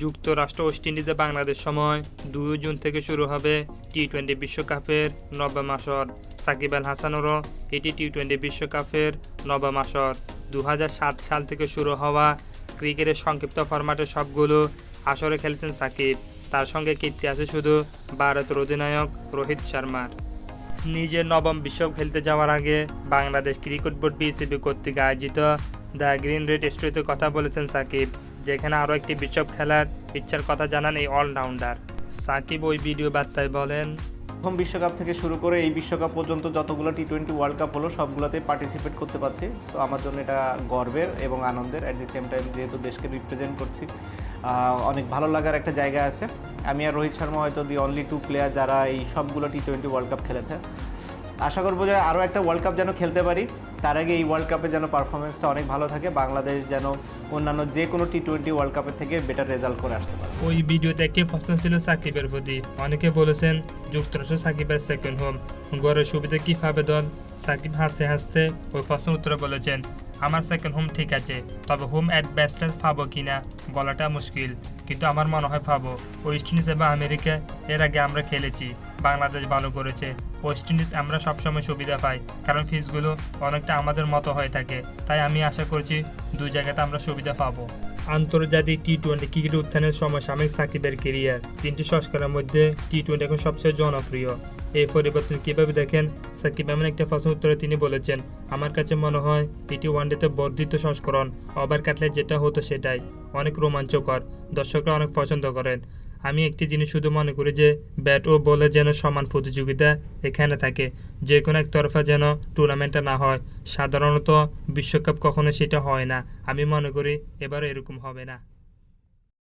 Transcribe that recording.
যুক্তরাষ্ট্র, ওয়েস্ট ইন্ডিজে বাংলাদেশ সময় দুই জুন থেকে শুরু হবে টি টোয়েন্টি বিশ্বকাপের নবম আসর। সাকিব আল হাসানেরও এটি টি টোয়েন্টি বিশ্বকাপের নবম আসর। দু হাজার সাত সাল থেকে শুরু হওয়া ক্রিকেটের সংক্ষিপ্ত ফরম্যাটের সবগুলো আসরে খেলেছেন সাকিব। তার সঙ্গে কীর্তি আছে শুধু ভারতের অধিনায়ক রোহিত শর্মার। নিজের নবম বিশ্বকাপ খেলতে যাওয়ার আগে বাংলাদেশ ক্রিকেট বোর্ড বিসিবি কর্তৃক আয়োজিত দ্য গ্রিন রেড স্টোরিতে কথা বলেছেন সাকিব। যেখানে আরও একটি বিশ্বকাপ খেলার ইচ্ছার কথা জানান এই অলরাউন্ডার সাকিব ওই ভিডিও বার্তায় বলেন, প্রথম বিশ্বকাপ থেকে শুরু করে এই বিশ্বকাপ পর্যন্ত যতগুলো টি টোয়েন্টি ওয়ার্ল্ড কাপ হলো সবগুলোতে পার্টিসিপেট করতে পারছি। তো আমার জন্য এটা গর্বের এবং আনন্দের। অ্যাট দি সেম টাইম যেহেতু দেশকে রিপ্রেজেন্ট করছি অনেক ভালো লাগার একটা জায়গা আছে। আমি আর রোহিত শর্মা হয়তো দি অনলি টু প্লেয়ার যারা এই সবগুলো টি টোয়েন্টি ওয়ার্ল্ড কাপ খেলেছে। আশা করব যে আরও একটা ওয়ার্ল্ড কাপ যেন খেলতে পারি। তার আগে এই ওয়ার্ল্ড কাপে যেন পারফরমেন্সটা অনেক ভালো থাকে, বাংলাদেশ যেন অন্যান্য যে কোনো টি টোয়েন্টি ওয়ার্ল্ড কাপের থেকে বেটার রেজাল্ট করে আসতে পারে। ওই ভিডিওতে একটি প্রশ্ন ছিল সাকিবের প্রতি। অনেকে বলেছেন, যুক্তরাষ্ট্র সাকিবের সেকেন্ড হোম গড়ের সুবিধা কী পাবে দল? সাকিব হাসতে হাসতে ওই প্রশ্ন উত্তরে বলেছেন, আমার সেকেন্ড হোম ঠিক আছে, তবে হোম অ্যাট বেস্টে পাবো কিনা বলাটা মুশকিল। কিন্তু আমার মনে হয় পাবো। ওয়েস্ট ইন্ডিজ এবং আমেরিকা এর আগে আমরা খেলেছি। বাংলাদেশ ভালো করেছে। ওয়েস্ট ইন্ডিজ আমরা সবসময় সুবিধা পাই, কারণ ফিসগুলো অনেকটা আমাদের মতো হয়ে থাকে। তাই আমি আশা করছি দুই জায়গাতে আমরা সুবিধা পাবো। আন্তর্জাতিক টি টোয়েন্টি ক্রিকেট উত্থানের সমসাময়িক সাকিবের কেরিয়ার তিনটি সংস্কারের মধ্যে টি টোয়েন্টি এখন সবচেয়ে জনপ্রিয়। এই পরিবর্তন কীভাবে দেখেন? সাকিব এমন একটা প্রশ্ন উত্তরে তিনি বলেছেন, আমার কাছে মনে হয় এটি ওয়ানডেতে বর্ধিত সংস্করণ, ওভার কাটলে যেটা হতো সেটাই। অনেক রোমাঞ্চকর। দর্শকরা অনেক পছন্দ করেন। আমি একটি জিনিস শুধু মনে করি যে, ব্যাট ও বলে যেন সমান প্রতিযোগিতা এখানে থাকে। যে কোনো এক তরফা যেন টুর্নামেন্টটা না হয়। সাধারণত বিশ্বকাপ কখনো সেটা হয় না। আমি মনে করি এবারও এরকম হবে না।